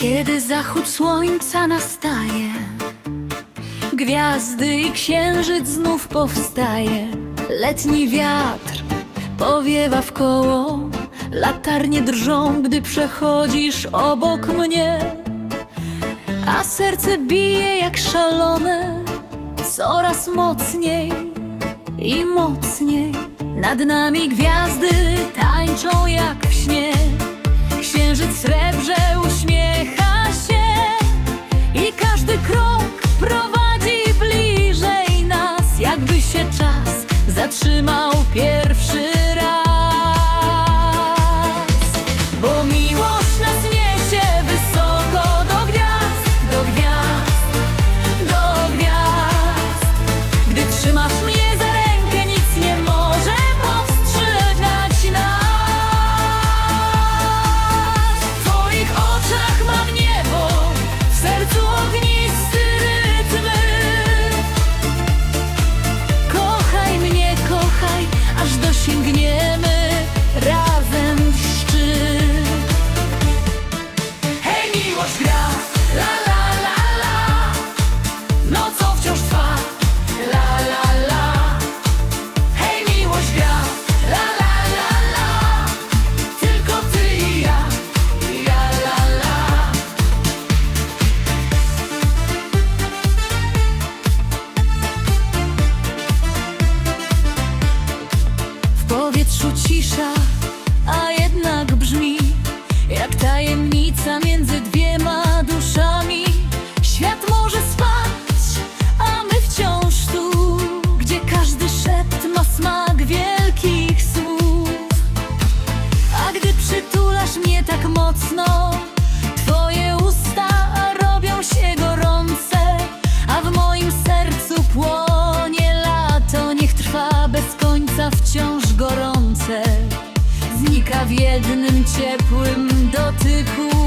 Kiedy zachód słońca nastaje Gwiazdy i księżyc znów powstaje. Letni wiatr powiewa w koło Latarnie drżą, gdy przechodzisz obok mnie. A serce bije jak szalone Coraz mocniej i mocniej. Nad nami gwiazdy tańczą jak w śnie. Księżyc srebrny zatrzymał pies. ваш грязь. wciąż gorące. Znika w jednym ciepłym dotyku.